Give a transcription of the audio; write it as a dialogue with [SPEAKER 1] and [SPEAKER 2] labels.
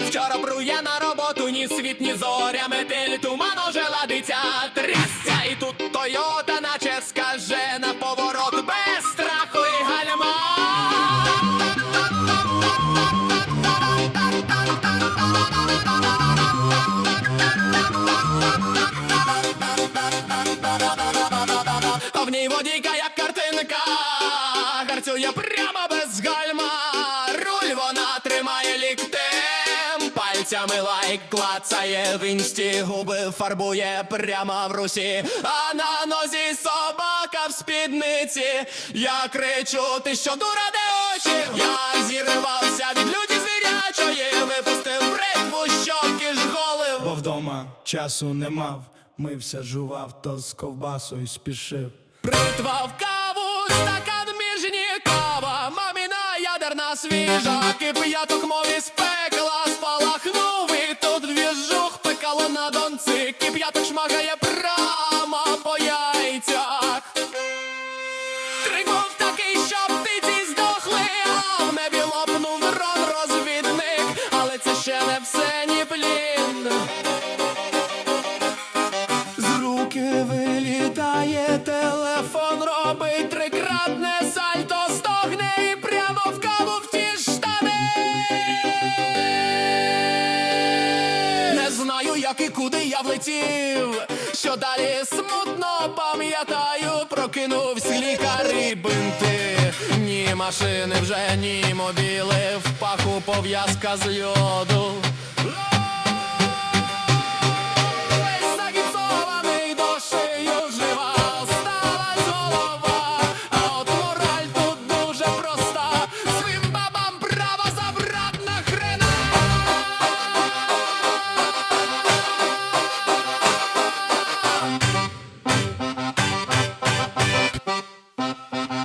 [SPEAKER 1] Вчора прує на роботу, ні світ, ні зоря, метель туман уже ладиться, трясся, і тут водійка, як картинка, гарцює прямо без гальма. Руль вона тримає ліктем, пальцями лайк клацає в інсті, губи фарбує прямо в русі, а на нозі собака в спідниці. Я кричу, ти що дура, де очі? Я зірвався від люті звірячої, випустив бритву, щоки ж голив.
[SPEAKER 2] Бо вдома часу не мав, мився, жував, то з ковбасою спішив.
[SPEAKER 1] Бритва в каву, стакан міжнікова, маміна ядерна свіжа, кип'яток мові із пекла, спалахнув і тут двіжух пекало на донці, кип'яток шмагає вилітає телефон, робить трикратне сальто, стогне і прямо в каву в ті штани. Не знаю, як і куди я влетів. Що далі смутно пам'ятаю, прокинувсь лікарі бинти. Ні машини вже, ні мобіли, в паху пов'язка з льоду. Thank you.